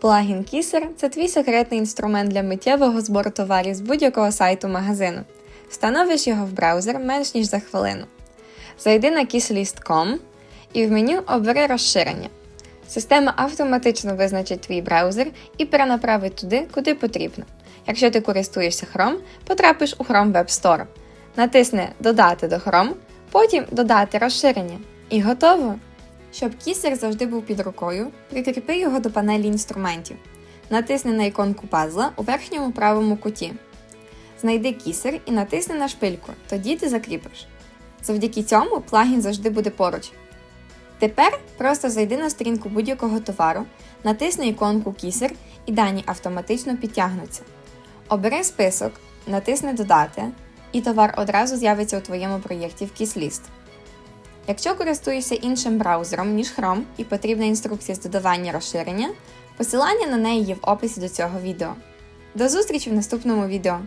Плагін Кісер це твій секретний інструмент для миттєвого збору товарів з будь-якого сайту магазину. Встановиш його в браузер менш ніж за хвилину. Зайди на kisslist.com і в меню обери розширення. Система автоматично визначить твій браузер і перенаправить туди, куди потрібно. Якщо ти користуєшся Chrome, потрапиш у Chrome Web Store. Натисни Додати до Chrome, потім Додати розширення. І готово! Щоб кісер завжди був під рукою, прикріпи його до панелі інструментів. Натисни на іконку пазла у верхньому правому куті. Знайди кісер і натисни на шпильку, тоді ти закріпиш. Завдяки цьому плагін завжди буде поруч. Тепер просто зайди на сторінку будь-якого товару, натисни іконку кісер і дані автоматично підтягнуться. Обери список, натисни Додати, і товар одразу з'явиться у твоєму проєкті в KissList. Якщо користуєшся іншим браузером, ніж Chrome і потрібна інструкція з додавання розширення, посилання на неї є в описі до цього відео. До зустрічі в наступному відео!